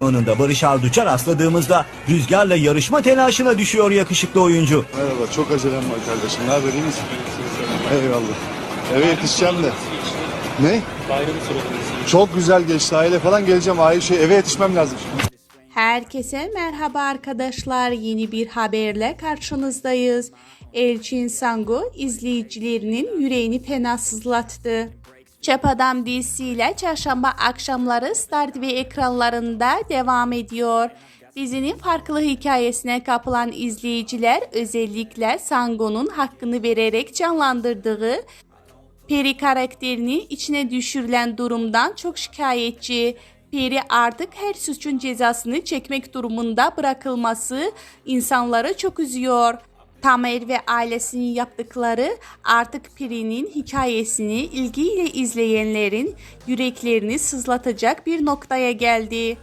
Anında Barış Arduç'a rastladığımızda rüzgarla yarışma telaşına düşüyor yakışıklı oyuncu. Merhaba, çok acelem var kardeşim. Ne haber, iyi misin? Eyvallah. Eve yetişeceğim de. Ne? Çok güzel geçti. Aile falan geleceğim. Aile şey, eve yetişmem lazım. Herkese merhaba arkadaşlar. Yeni bir haberle karşınızdayız. Elçin Sangu izleyicilerinin yüreğini fena sızlattı. Çöp Adam dizisiyle çarşamba akşamları Star TV ekranlarında devam ediyor. Dizinin farklı hikayesine kapılan izleyiciler özellikle Sango'nun hakkını vererek canlandırdığı Peri karakterini içine düşürülen durumdan çok şikayetçi. Peri artık her suçun cezasını çekmek durumunda bırakılması insanları çok üzüyor. Tamer ve ailesinin yaptıkları artık Peri'nin hikayesini ilgiyle izleyenlerin yüreklerini sızlatacak bir noktaya geldi.